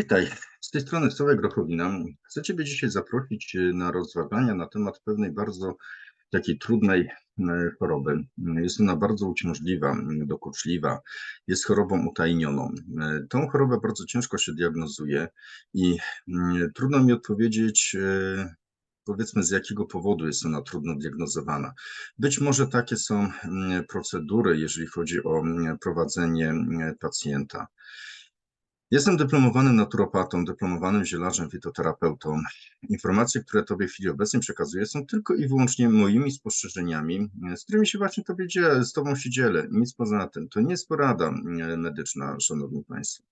Witaj, z tej strony Sławek Grochowina. Chcę Ciebie dzisiaj zaprosić e, na rozważania na temat pewnej bardzo takiej trudnej e, choroby. Jest ona bardzo uciążliwa, dokuczliwa, jest chorobą utajnioną. E, tą chorobę bardzo ciężko się diagnozuje i trudno mi odpowiedzieć, powiedzmy, z jakiego powodu jest ona trudno diagnozowana. Być może takie są procedury, jeżeli chodzi o prowadzenie pacjenta. Jestem dyplomowanym naturopatą, dyplomowanym zielarzem, fitoterapeutą. Informacje, które Tobie w chwili obecnej przekazuję, są tylko i wyłącznie moimi spostrzeżeniami, z którymi się właśnie Tobie dzielę, z Tobą się dzielę. Nic poza tym. To nie jest porada e, medyczna, Szanowni Państwo.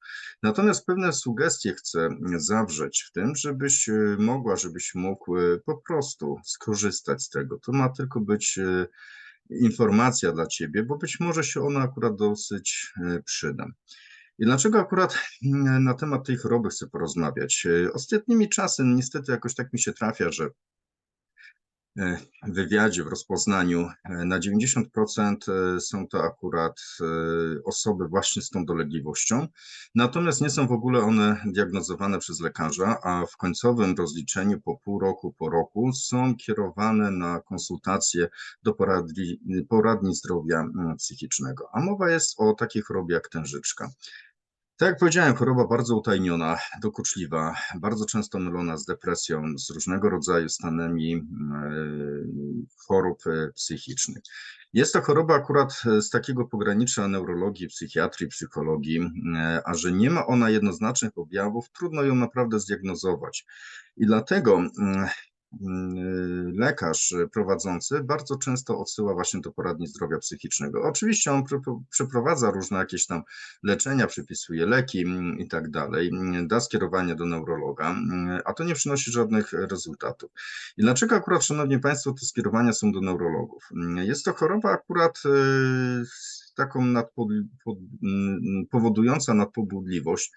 Natomiast pewne sugestie chcę zawrzeć w tym, żebyś e, mogła, żebyś mógł e, po prostu skorzystać z tego. To ma tylko być informacja dla Ciebie, bo być może się ona akurat dosyć przyda. I dlaczego akurat mm, na temat tej choroby chcę porozmawiać? E, ostatnimi czasy niestety jakoś tak mi się trafia, że e, w wywiadzie, w rozpoznaniu e, na 90% są to akurat osoby właśnie z tą dolegliwością, natomiast nie są w ogóle one diagnozowane przez lekarza, a w końcowym rozliczeniu po pół roku, po roku są kierowane na konsultacje do poradni, poradni zdrowia mm, psychicznego. A mowa jest o takiej chorobie jak tężyczka. Tak jak powiedziałem, choroba bardzo utajniona, dokuczliwa, bardzo często mylona z depresją, z różnego rodzaju stanami e, chorób e, psychicznych. Jest to choroba akurat z takiego pogranicza neurologii, psychiatrii, psychologii, e, a że nie ma ona jednoznacznych objawów, trudno ją naprawdę zdiagnozować. I dlatego Mm, lekarz prowadzący bardzo często odsyła właśnie do poradni zdrowia psychicznego. Oczywiście on przeprowadza różne jakieś tam leczenia, przypisuje leki mm, i tak dalej, mm, da skierowanie do neurologa, a to nie przynosi żadnych rezultatów. I dlaczego akurat, Szanowni Państwo, te skierowania są do neurologów? Jest to choroba akurat y, taką nadpod, pod, powodująca nadpobudliwość,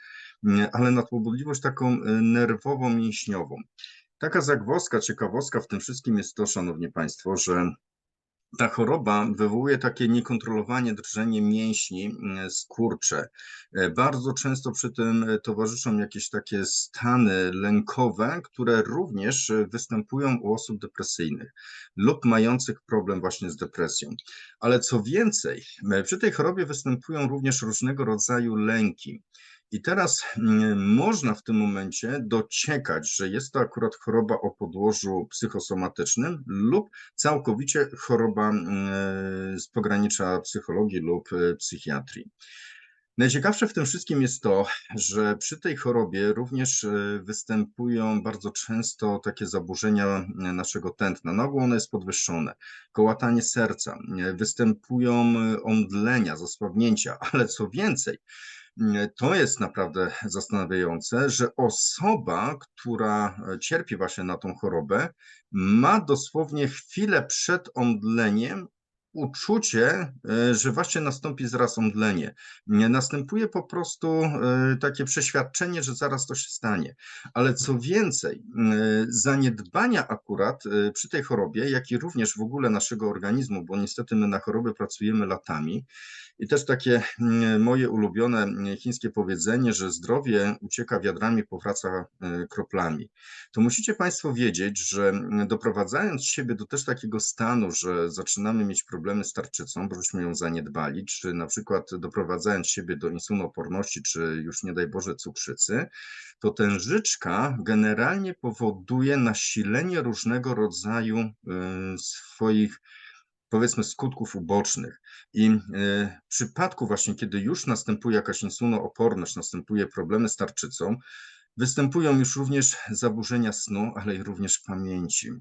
ale nadpobudliwość taką y, nerwową, mięśniową. Taka zagwozdka, ciekawostka w tym wszystkim jest to, Szanowni Państwo, że ta choroba wywołuje takie niekontrolowanie drżenie mięśni, mm, skurcze. E, bardzo często przy tym towarzyszą jakieś takie stany lękowe, które również występują u osób depresyjnych lub mających problem właśnie z depresją. Ale co więcej, e, przy tej chorobie występują również różnego rodzaju lęki. I teraz mm, można w tym momencie dociekać, że jest to akurat choroba o podłożu psychosomatycznym lub całkowicie choroba mm, z pogranicza psychologii lub e, psychiatrii. Najciekawsze w tym wszystkim jest to, że przy tej chorobie również e, występują bardzo często takie zaburzenia e, naszego tętna. Na ogół ono jest podwyższone, kołatanie serca, występują omdlenia, zasłabnięcia, ale co więcej, to jest naprawdę zastanawiające, że osoba, która cierpi właśnie na tą chorobę, ma dosłownie chwilę przed omdleniem uczucie, e, że właśnie nastąpi zaraz omdlenie. Następuje po prostu e, takie przeświadczenie, że zaraz to się stanie. Ale co więcej, e, zaniedbania akurat przy tej chorobie, jak i również w ogóle naszego organizmu, bo niestety my na choroby pracujemy latami, i też takie moje ulubione chińskie powiedzenie, że zdrowie ucieka wiadrami, powraca kroplami. To musicie Państwo wiedzieć, że doprowadzając siebie do też takiego stanu, że zaczynamy mieć problemy, problemy z tarczycą, bo żeśmy ją zaniedbali, czy na przykład doprowadzając siebie do insulinooporności, czy już nie daj Boże cukrzycy, to tężyczka generalnie powoduje nasilenie różnego rodzaju y, swoich powiedzmy skutków ubocznych. I y, w przypadku właśnie, kiedy już następuje jakaś insulinooporność, następuje problemy z tarczycą, występują już również zaburzenia snu, ale i również pamięci.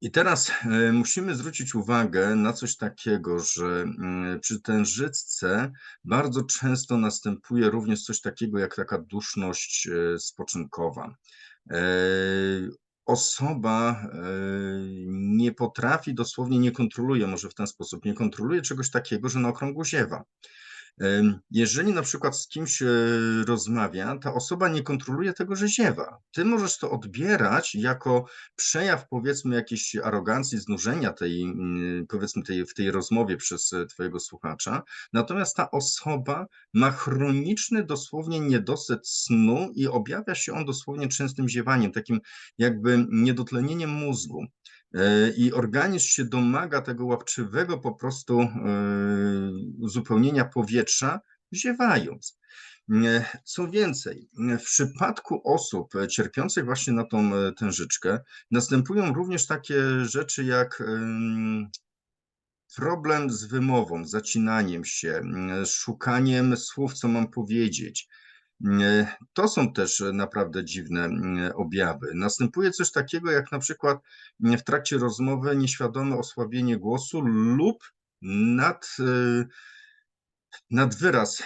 I teraz e, musimy zwrócić uwagę na coś takiego, że mm, przy tężycce bardzo często następuje również coś takiego jak taka duszność e, spoczynkowa. E, osoba nie potrafi, dosłownie nie kontroluje, może w ten sposób, nie kontroluje czegoś takiego, że na okrągło ziewa. Jeżeli na przykład z kimś e, rozmawia, ta osoba nie kontroluje tego, że ziewa. Ty możesz to odbierać jako przejaw powiedzmy jakiejś arogancji, znużenia tej, mm, powiedzmy tej, w tej rozmowie przez e, twojego słuchacza, natomiast ta osoba ma chroniczny dosłownie niedosyt snu i objawia się on dosłownie częstym ziewaniem, takim jakby niedotlenieniem mózgu. E, i organizm się domaga tego łapczywego po prostu e, uzupełnienia powietrza, ziewając. E, co więcej, w przypadku osób cierpiących właśnie na tą tężyczkę, następują również takie rzeczy jak problem z wymową, zacinaniem się, szukaniem słów, co mam powiedzieć, to są też naprawdę dziwne objawy. Następuje coś takiego jak na przykład w trakcie rozmowy nieświadome osłabienie głosu lub nad, y, nad wyraz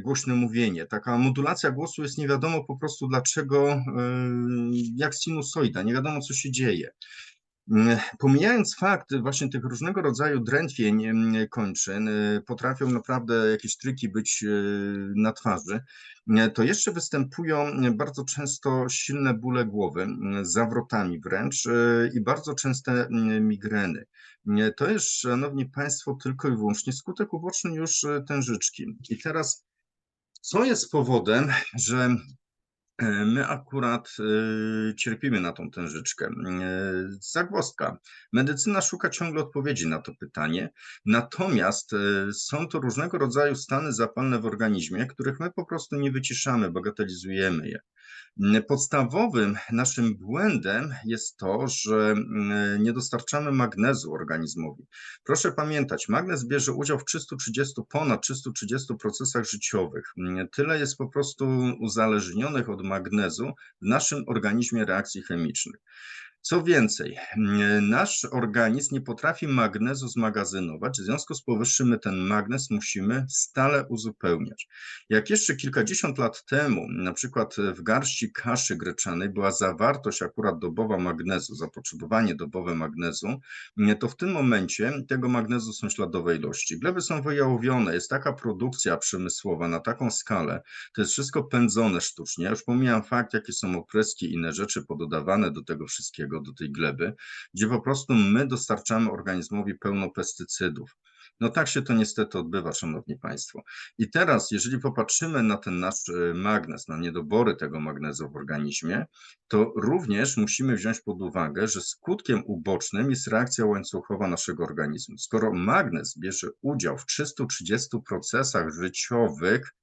głośne mówienie. Taka modulacja głosu jest nie wiadomo po prostu dlaczego, jak sinusoida, nie wiadomo co się dzieje. Pomijając fakt właśnie tych różnego rodzaju drętwień kończyn, y, potrafią naprawdę jakieś triki być y, na twarzy, to jeszcze występują bardzo często silne bóle głowy, zawrotami wręcz y, i bardzo częste migreny. To jest, szanowni państwo, tylko i wyłącznie skutek uboczny już tężyczki. I teraz, co jest powodem, że my akurat e, cierpimy na tą tężyczkę. E, zagwozdka. Medycyna szuka ciągle odpowiedzi na to pytanie, natomiast są to różnego rodzaju stany zapalne w organizmie, których my po prostu nie wyciszamy, bagatelizujemy je. Podstawowym naszym błędem jest to, że nie dostarczamy magnezu organizmowi. Proszę pamiętać, magnez bierze udział w 330, ponad 330 procesach życiowych. Tyle jest po prostu uzależnionych od magnezu w naszym organizmie reakcji chemicznych. Co więcej, nasz organizm nie potrafi magnezu zmagazynować, w związku z powyższym my ten magnez musimy stale uzupełniać. Jak jeszcze kilkadziesiąt lat temu, na przykład w garści kaszy greczanej była zawartość akurat dobowa magnezu, zapotrzebowanie dobowe magnezu, to w tym momencie tego magnezu są śladowe ilości. Gleby są wyjałowione, jest taka produkcja przemysłowa na taką skalę, to jest wszystko pędzone sztucznie. Ja już pomijam fakt, jakie są opryski i inne rzeczy pododawane do tego wszystkiego, tego, do tej gleby, gdzie po prostu my dostarczamy organizmowi pełno pestycydów. No tak się to niestety odbywa, Szanowni Państwo. I teraz, jeżeli popatrzymy na ten nasz e, magnez, na niedobory tego magnezu w organizmie, to również musimy wziąć pod uwagę, że skutkiem ubocznym jest reakcja łańcuchowa naszego organizmu. Skoro magnez bierze udział w 330 procesach życiowych,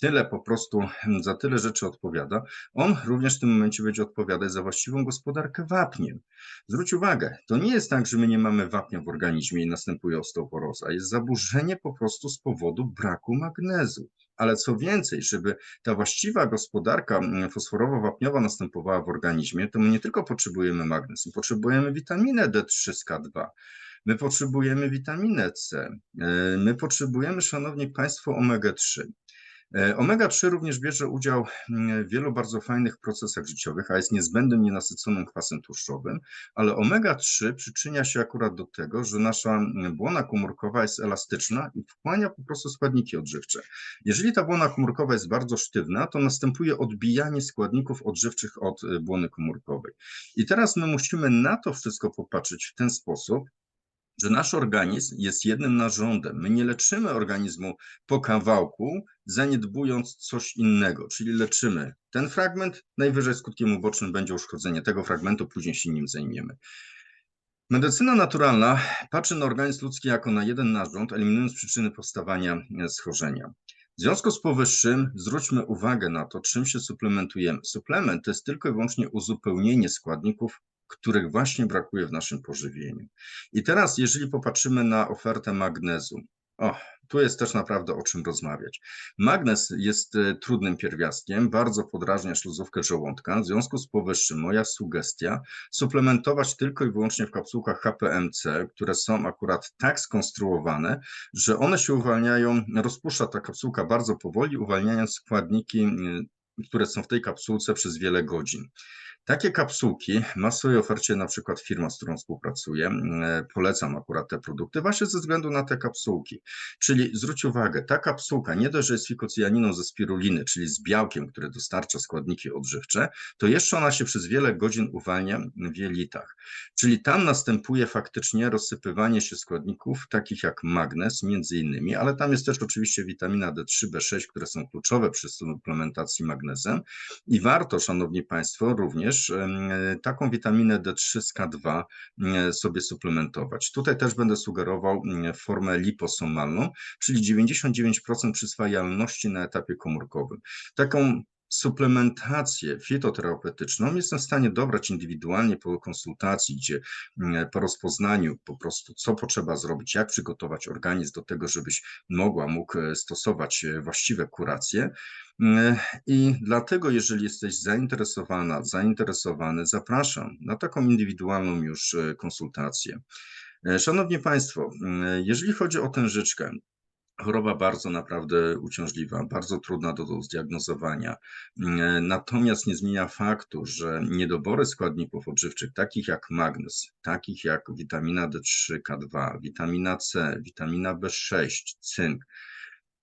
tyle po prostu, hmm, za tyle rzeczy odpowiada, on również w tym momencie będzie odpowiadać za właściwą gospodarkę wapniem. Zwróć uwagę, to nie jest tak, że my nie mamy wapnia w organizmie i następuje osteoporoza. Jest zaburzenie po prostu z powodu braku magnezu. Ale co więcej, żeby ta właściwa gospodarka hmm, fosforowo-wapniowa następowała w organizmie, to my nie tylko potrzebujemy magnez, my potrzebujemy witaminę D3 z K2. My potrzebujemy witaminę C. E, my potrzebujemy, szanowni państwo, omega-3. E, Omega-3 również bierze udział mm, w wielu bardzo fajnych procesach życiowych, a jest niezbędnym nienasyconym kwasem tłuszczowym, ale omega-3 przyczynia się akurat do tego, że nasza mm, błona komórkowa jest elastyczna i wchłania po prostu składniki odżywcze. Jeżeli ta błona komórkowa jest bardzo sztywna, to następuje odbijanie składników odżywczych od y, błony komórkowej. I teraz my musimy na to wszystko popatrzeć w ten sposób, że nasz organizm jest jednym narządem. My nie leczymy organizmu po kawałku, zaniedbując coś innego, czyli leczymy ten fragment, najwyżej skutkiem ubocznym będzie uszkodzenie tego fragmentu, później się nim zajmiemy. Medycyna naturalna patrzy na organizm ludzki jako na jeden narząd, eliminując przyczyny powstawania schorzenia. W związku z powyższym zwróćmy uwagę na to, czym się suplementujemy. Suplement to jest tylko i wyłącznie uzupełnienie składników których właśnie brakuje w naszym pożywieniu. I teraz, jeżeli popatrzymy na ofertę magnezu, o, tu jest też naprawdę o czym rozmawiać. Magnez jest e, trudnym pierwiastkiem, bardzo podrażnia śluzówkę żołądka. W związku z powyższym moja sugestia suplementować tylko i wyłącznie w kapsułkach HPMC, które są akurat tak skonstruowane, że one się uwalniają, rozpuszcza ta kapsułka bardzo powoli, uwalniając składniki, które są w tej kapsułce przez wiele godzin. Takie kapsułki ma w swojej ofercie na przykład firma, z którą współpracuję. E, polecam akurat te produkty właśnie ze względu na te kapsułki. Czyli zwróć uwagę, ta kapsułka nie dość, że jest fikocjaniną ze spiruliny, czyli z białkiem, które dostarcza składniki odżywcze, to jeszcze ona się przez wiele godzin uwalnia w jelitach. Czyli tam następuje faktycznie rozsypywanie się składników takich jak magnez między innymi, ale tam jest też oczywiście witamina D3, B6, które są kluczowe przy suplementacji magnezem i warto, szanowni państwo, również taką witaminę D3 z K2 sobie suplementować. Tutaj też będę sugerował formę liposomalną, czyli 99% przyswajalności na etapie komórkowym. Taką suplementację fitoterapeutyczną jestem w stanie dobrać indywidualnie po konsultacji, gdzie po rozpoznaniu po prostu, co potrzeba zrobić, jak przygotować organizm do tego, żebyś mogła, mógł e, stosować e, właściwe kuracje. I dlatego, jeżeli jesteś zainteresowana, zainteresowany, zapraszam na taką indywidualną już e, konsultację. Szanowni Państwo, jeżeli chodzi o tę życzkę, Choroba bardzo naprawdę uciążliwa, bardzo trudna do zdiagnozowania. Natomiast nie zmienia faktu, że niedobory składników odżywczych, takich jak magnez, takich jak witamina D3, K2, witamina C, witamina B6, cynk,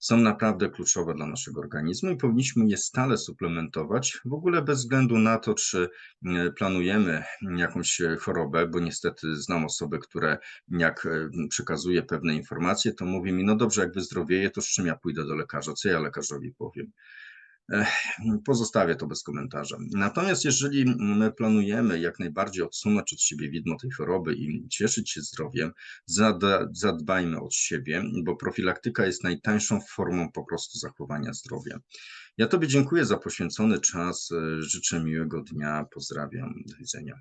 są naprawdę kluczowe dla naszego organizmu i powinniśmy je stale suplementować, w ogóle bez względu na to, czy e, planujemy jakąś chorobę, bo niestety znam osoby, które jak e, przekazuje pewne informacje, to mówi mi, no dobrze, jak wyzdrowieję, to z czym ja pójdę do lekarza, co ja lekarzowi powiem. Pozostawię to bez komentarza. Natomiast jeżeli my planujemy jak najbardziej odsunąć od siebie widmo tej choroby i cieszyć się zdrowiem, zadbajmy od siebie, bo profilaktyka jest najtańszą formą po prostu zachowania zdrowia. Ja Tobie dziękuję za poświęcony czas. Życzę miłego dnia. Pozdrawiam. Do widzenia.